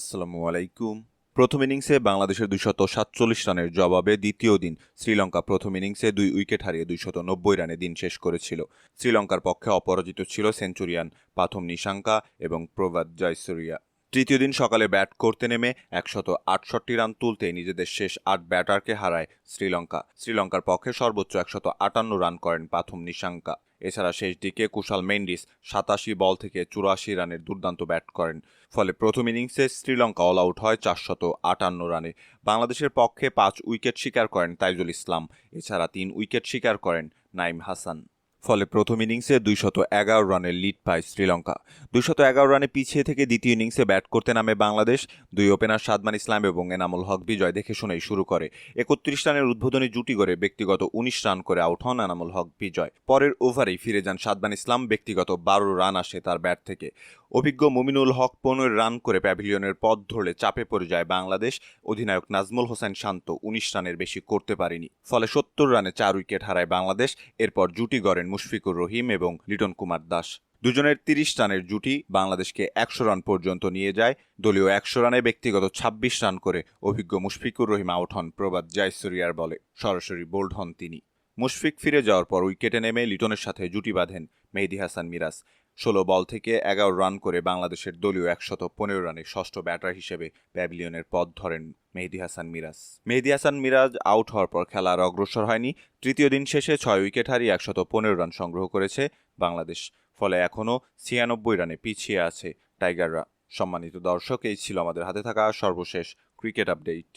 আসসালামু আলাইকুম। প্রথম ইনিংসে বাংলাদেশের দুইশত সাতচল্লিশ রানের জবাবে দ্বিতীয় দিন শ্রীলঙ্কা প্রথম ইনিংসে দুই উইকেট হারিয়ে দুইশত নব্বই রানে দিন শেষ করেছিল। শ্রীলঙ্কার পক্ষে অপরাজিত ছিল সেঞ্চুরিয়ান পাথম নিশাঙ্কা এবং প্রভাত জয়সুরিয়া। তৃতীয় দিন সকালে ব্যাট করতে নেমে একশত আটষট্টি রান তুলতে নিজেদের শেষ আট ব্যাটারকে হারায় শ্রীলঙ্কা। শ্রীলঙ্কার পক্ষে সর্বোচ্চ একশত আটান্ন রান করেন পাথম নিশাঙ্কা। এছাড়া শেষ দিকে কুশাল মেন্ডিস সাতাশি বল থেকে চুরাশি রানের দুর্দান্ত ব্যাট করেন। ফলে প্রথম ইনিংসে শ্রীলঙ্কা অল আউট হয় চারশত আটান্ন রানে। বাংলাদেশের পক্ষে পাঁচ উইকেট শিকার করেন তাইজুল ইসলাম। এছাড়া তিন উইকেট শিকার করেন নাইম হাসান। ফলে প্রথম ইনিংসে দুইশত এগারো রানের লিড পায় শ্রীলঙ্কা। দুইশত এগারো রানে পিছিয়ে থেকে দ্বিতীয় ইনিংসে ব্যাট করতে নামে বাংলাদেশ। দুই ওপেনার সাদমান ইসলাম এবং এনামুল হক বিজয় দেখে শুনেই শুরু করে। একত্রিশ রানের উদ্বোধনী জুটি করে ব্যক্তিগত উনিশ রান করে আউট হন এনামুল হক বিজয়। পরের ওভারেই ফিরে যান সাদমান ইসলাম, ব্যক্তিগত বারো রান আসে তার ব্যাট থেকে। অভিজ্ঞ মুমিনুল হক পনেরো রান করে প্যাভিলিয়নের পথ ধরলে চাপে পড়ে যায় বাংলাদেশ। অধিনায়ক নাজমুল হোসেন শান্ত উনিশ রানের বেশি করতে পারেনি। ফলে সত্তর রানে চার উইকেট হারায় বাংলাদেশ। এরপর জুটি গড়েন মুশফিকুর রহিম এবং লিটন কুমার দাস। দুজনের তিরিশ রানের জুটি বাংলাদেশকে একশো রান পর্যন্ত নিয়ে যায়। দলীয় একশো রানে ব্যক্তিগত ছাব্বিশ রান করে অভিজ্ঞ মুশফিকুর রহিম আউট হন প্রবাদ জয়সুরিয়ার বলে, সরাসরি বোল্ড হন তিনি। মুশফিক ফিরে যাওয়ার পর উইকেটে নেমে লিটনের সাথে জুটি বাঁধেন মেহেদি হাসান মিরাজ। ষোলো বল থেকে এগারো রান করে বাংলাদেশের দলীয় একশত পনেরো রানে ষষ্ঠ ব্যাটার হিসেবে প্যাভিলিয়নের পথ ধরেন মেহেদি হাসান মিরাজ। মেহেদি হাসান মিরাজ আউট হওয়ার পর খেলা আর অগ্রসর হয়নি। তৃতীয় দিন শেষে ছয় উইকেট হারিয়ে একশত পনেরো রান সংগ্রহ করেছে বাংলাদেশ। ফলে এখনও ছিয়ানব্বই রানে পিছিয়ে আছে টাইগাররা। সম্মানিত দর্শক, এই ছিল আমাদের হাতে থাকা সর্বশেষ ক্রিকেট আপডেট।